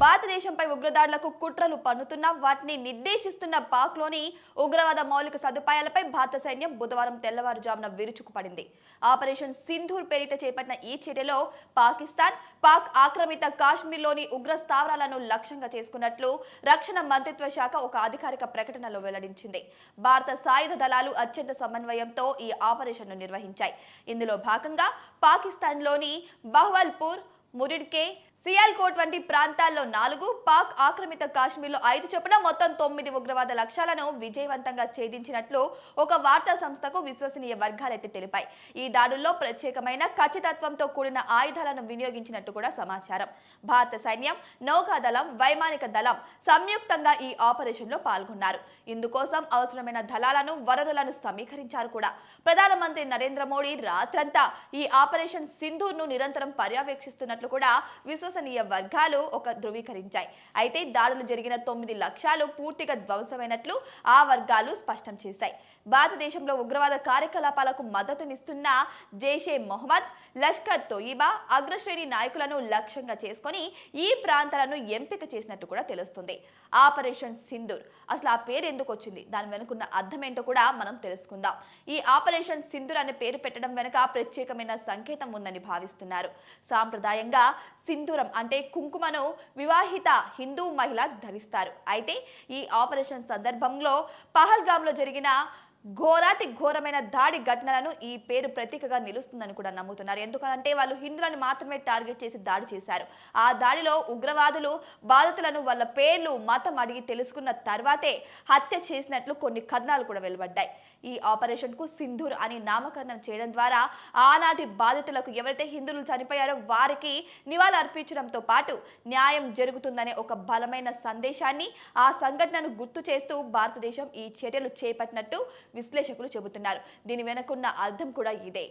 భారతదేశంపై ఉగ్రదాడులకు కుట్రలు పన్నుతున్న వాటిని నిర్దేశిస్తున్న పాక్లోని ఉగ్రవాద మౌలిక సదుపాయాలపై భారత సైన్యం బుధవారం తెల్లవారుజామున విరుచుకుపడింది. ఆపరేషన్ సింధూర్ పేరిట చేపట్టిన ఈ చర్యలో పాకిస్తాన్ పాక్ ఆక్రమిత కాశ్మీర్లోని ఉగ్ర స్థావరాలను లక్ష్యంగా చేసుకున్నట్లు రక్షణ మంత్రిత్వ శాఖ ఒక అధికారిక ప్రకటనలో వెల్లడించింది. భారత సాయుధ దళాలు అత్యంత సమన్వయంతో ఈ ఆపరేషన్ను నిర్వహించాయి. ఇందులో భాగంగా పాకిస్తాన్లోని బహ్వల్పూర్ మురిడ్కే సియాల్కోట్ వంటి ప్రాంతాల్లో నాలుగు పాక్ ఆక్రమిత కాశ్మీర్లో ఐదు చొప్పున మొత్తం తొమ్మిది ఉగ్రవాద లక్ష్యాలను విజయవంతంగా ఛేదించినట్లు ఒక వార్తా సంస్థకు విశ్వసనీయ వర్గాలైతే తెలిపాయి. ఈ దాడుల్లో ప్రత్యేకమైన ఖచ్చితత్వంతో కూడిన ఆయుధాలను వినియోగించినట్టు కూడా సమాచారం. భారత సైన్యం నౌకాదళం వైమానిక దళం సంయుక్తంగా ఈ ఆపరేషన్లో పాల్గొన్నారు. ఇందుకోసం అవసరమైన దళాలను వనరులను సమీకరించారు కూడా. ప్రధానమంత్రి నరేంద్ర మోడీ రాత్రంతా ఈ ఆపరేషన్ సింధూర్ను నిరంతరం పర్యవేక్షిస్తున్నట్లు కూడా విశ్వసనీయ వర్గాలు ఒక ధృవీకరించాయి. అయితే దాడులు జరిగిన తొమ్మిది లక్ష్యాలు పూర్తిగా ధ్వంసమైనట్లు ఆ వర్గాలు స్పష్టం చేశాయి. భారతదేశంలో ఉగ్రవాద కార్యకలాపాలకు మద్దతునిస్తున్న జైషే మొహమ్మద్ లష్కర్ తోయిబా అగ్రశ్రేణి నాయకులను లక్ష్యంగా చేసుకుని ఈ ప్రాంతాలను ఎంపిక చేసినట్టు కూడా తెలుస్తుంది. ఆపరేషన్ సింధూర్ అసలు ఆ పేరు ఎందుకు వచ్చింది? దాని వెనుకున్న అర్థం ఏంటో కూడా మనం తెలుసుకుందాం. ఈ ఆపరేషన్ సింధూర్ అనే పేరు పెట్టడం వెనుక ప్రత్యేకమైన సంకేతం ఉందని భావిస్తున్నారు. సాంప్రదాయంగా సింధూర్ అంటే కుంకుమను వివాహిత హిందూ మహిళ ధరిస్తారు. అయితే ఈ ఆపరేషన్ సందర్భంలో పహల్గామ్లో జరిగిన ఘోరాతి ఘోరమైన దాడి ఘటనలను ఈ పేరు ప్రతీకగా నిలుస్తుందని కూడా నమ్ముతున్నారు. ఎందుకంటే వాళ్ళు హిందువులను మాత్రమే టార్గెట్ చేసి దాడి చేశారు. ఆ దాడిలో ఉగ్రవాదులు బాధితులను వాళ్ళ పేర్లు మతం అడిగి తెలుసుకున్న తర్వాతే హత్య చేసినట్లు కొన్ని కథనాలు కూడా వెలువడ్డాయి. ఈ ఆపరేషన్కు సింధూర్ అని నామకరణం చేయడం ద్వారా ఆనాటి బాధితులకు ఎవరైతే హిందువులు చనిపోయారో వారికి నివాళులు అర్పించడంతో పాటు న్యాయం జరుగుతుందనే ఒక బలమైన సందేశాన్ని ఆ సంఘటనను గుర్తు చేస్తూ భారతదేశం ఈ చర్యలు చేపట్టినట్టు విశ్లేషకులు చెబుతున్నారు. దీని వెనకున్న అర్థం కూడా ఇదే.